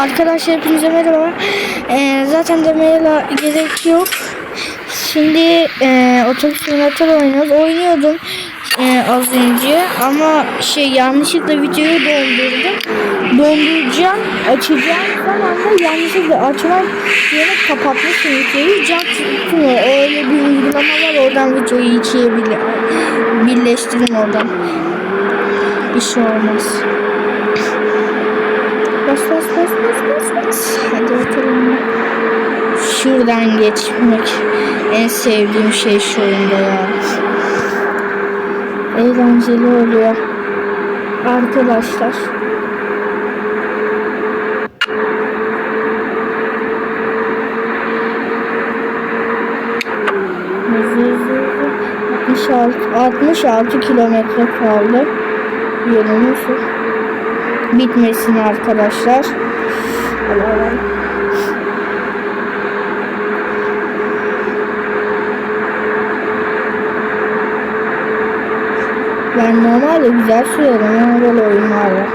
Arkadaşlar hepinize merhaba. Ee, zaten demeye gerek yok. Şimdi e, otobüs simülatör oynuyoruz. Oynuyordum e, az önce ama şey yanlışlıkla videoyu dondurdum. Donduracağım, açacağım zaman da yanlışlıkla açmak yerine kapatmışım videoyu. Can tutmuyor. Öyle bir uygulama var. Oradan videoyu ikiye bile birleştirin oradan. Bir şey olmaz. Bas bas bas bas bas bas. Hadi bakalım. Şuradan geçmek en sevdiğim şey şu oyunda ya. Eğlenceli oluyor. Arkadaşlar. Hızlı hızlı hızlı. 66, 66 kilometre kaldı. Yolumuz bitmesin arkadaşlar. Ben normalde güzel sürerim ama böyle.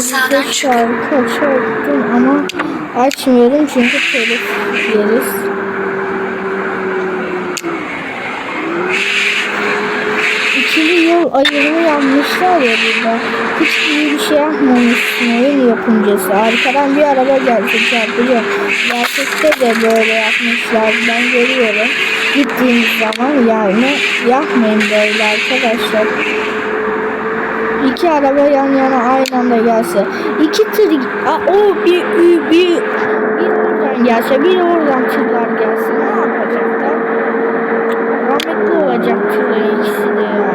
Sağdan Otobüste şarkı açacaktım ama açmıyorum çünkü telif yeriz. Ayrımı yapmışlar ya burada. Hiç iyi bir şey yapmamışsın oyun yapımcısı. Arkadan bir araba gelse çarpıyor. Gerçekte de böyle yapmışlar. Ben görüyorum. Gittiğimiz zaman yani yapmayın böyle arkadaşlar. İki araba yan yana aynı anda gelse. iki tır o bir, bir, bir, oradan gelse bir oradan tırlar gelse ne yapacaklar? Rahmetli olacak tırların ikisi de ya.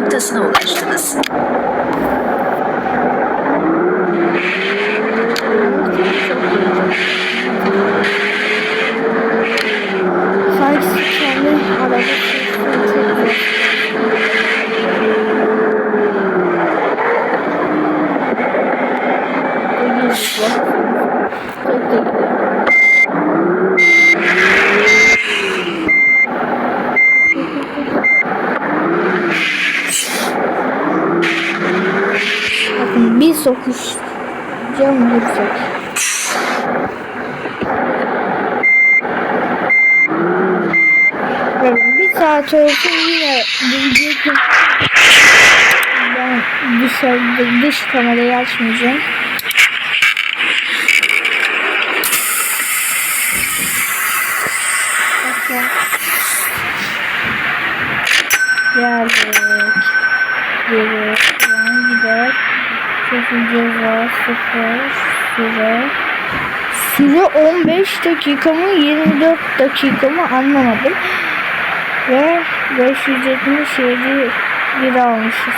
çok da sınavlaştınız. Bakın bir sokuş cam yüksek. Evet, bir saat olsun yine diyecektim. Ben dışarıda dış kamerayı açmayacağım. Geldik. Geri. Gider. Sıfır ceza. Sıfır. Süre. Süre 15 dakika mı 24 dakika mı anlamadım. Ve 577 lira almışız.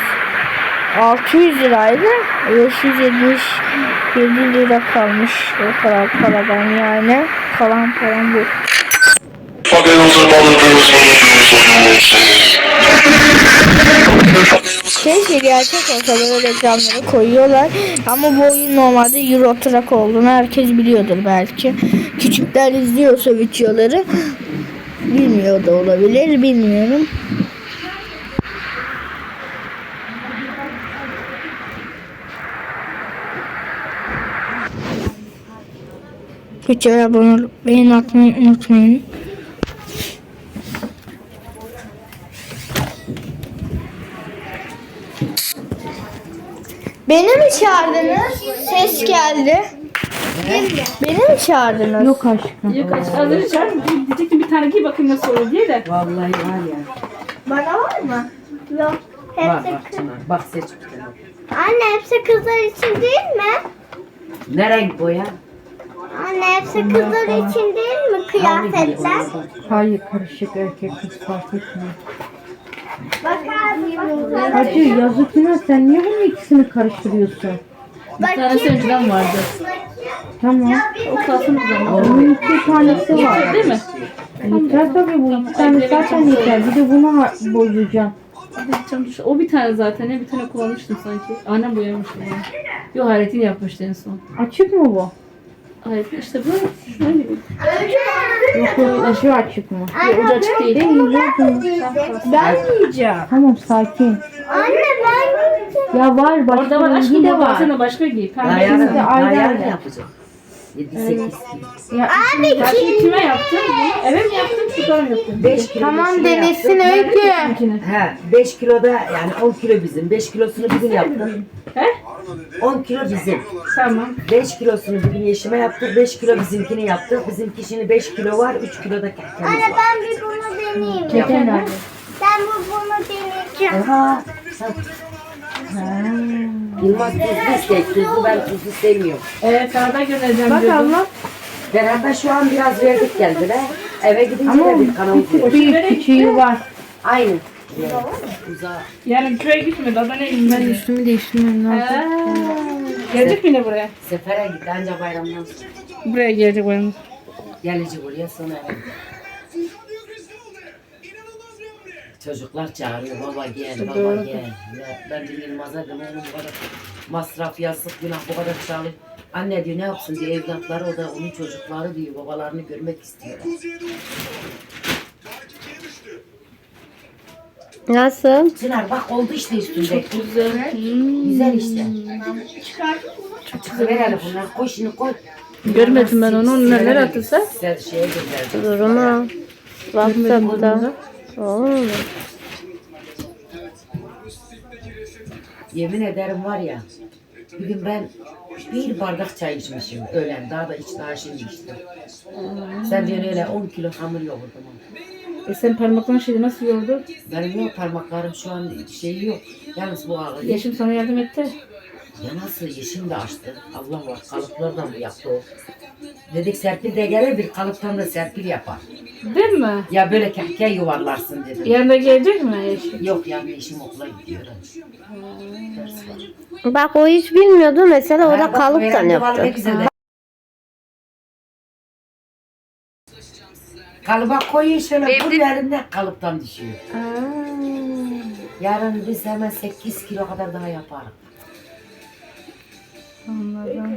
600 liraydı. 577 lira kalmış. O kadar paradan yani. Kalan param bu. Fucking Keşke gerçek olsa böyle reklamları koyuyorlar. Ama bu oyun normalde Euro Truck olduğunu herkes biliyordur belki. Küçükler izliyorsa videoları bilmiyor da olabilir bilmiyorum. Videoya abone olup beğeni atmayı unutmayın. Beni mi çağırdınız? Ses geldi. Beni mi çağırdınız? Yok aşkım. Yok aç. Az önce çağırdım. Diyecektim bir tane giy bakayım nasıl olur diye de. Vallahi var ya. Bana var mı? Yok. Var bak Çınar. Bak seç bir tane. Anne hepsi kızlar için değil mi? Ne renk boya? Anne hepsi kızlar için değil mi kıyafetler? Hayır karışık erkek kız fark etmiyor. Bak. Hacı yazık günah sen niye bunun ikisini karıştırıyorsun? Bir tanesi önceden vardı. Tamam. O kalsın o zaman. Onun iki tanesi var. Değil mi? Yeter tabii bu iki tane zaten yeter. Bir de bunu şu- O bir tane zaten. ya, Bir tane kullanmıştım sanki. Annem boyamıştı. Yok Hayrettin yapmıştı en son. Açık mı bu? Hayır işte böyle şöyle bir. Yok aşı açık mı? Yok açık değil. Ben yiyeceğim. Ben yiyeceğim. Tamam sakin. Anne ben yiyeceğim. Ya var başka Orada var aşkım de var. Baksana başka giy. Pembe. Ayağını yapacağım. 7, 8. Ya, Abi kim? Kime yaptın? Eve mi yaptın? Sigara mı yaptın? 5 kilo Tamam denesin öykü. Bizimkine. He, 5 kiloda yani 10 kilo bizim. 5 kilosunu bizim yaptık. He? 10 kilo bizim. Tamam. 5 kilosunu bugün yeşime yaptık. 5 kilo bizimkini yaptık. Bizimki şimdi 5 kilo var. 3 kilo da kendimiz Anne ben bir bunu deneyeyim. Keten nerede? Ben bu bunu deneyeceğim. Oha. Ha. Yılmaz tuzlu isteyip tuzlu ben tuzlu sevmiyorum. Ee, Ferda göndereceğim Bak diyordum. abla. Beraber şu an biraz verdik geldiler. Eve gidince Ama de bir kanal küçük büyük küçüğü var. Aynı. Uzağa. Yani köye gitmedi. Adana Ben gitmedi. üstümü değiştirmem lazım. Ee, Gelecek mi de buraya? Sefere gitti anca bayramdan sonra. Buraya gelecek benim. Gelecek oraya sonra eve. Çocuklar çağırıyor baba gel baba gel. Ya ben de Yılmaz'a dedim oğlum bu kadar masraf yazık günah bu kadar çağırıyor. Anne diyor ne yapsın diyor evlatları o da onun çocukları diyor babalarını görmek istiyorlar. Nasıl? Çınar bak oldu işte üstünde. Güzel. Güzel işte. Çıkıver hele bunlar koy şimdi koy. Görmedim ben onu. Neler Sinirlere attıysa. Sen şeye gönderdim. Duruma. WhatsApp'ta. Oo. Yemin ederim var ya. Bir gün ben bir bardak çay içmişim öğlen. Daha da iç daha şimdi içtim. Sen diyorsun öyle 10 kilo hamur yoğurdum. E sen parmakların şeyi nasıl yordu? Benim yok parmaklarım şu an şeyi yok. Yalnız bu ağrı. Yeşim sana yardım etti. Ya nasıl yeşim de açtı. Allah var kalıplardan mı yaptı o. Dedik Serpil de gelir bir kalıptan da Serpil yapar. Değil mi? Ya böyle kehke yuvarlarsın dedim. Yarın da gelecek mi Yeşim? Yok yani eşim okula gidiyor. Ders var. Bak o hiç bilmiyordu mesela o da kalıptan yaptı. de. Kalıba koyun şöyle bu yerinde kalıptan düşüyor. Yarın biz hemen 8 kilo kadar daha yaparız. Anladım.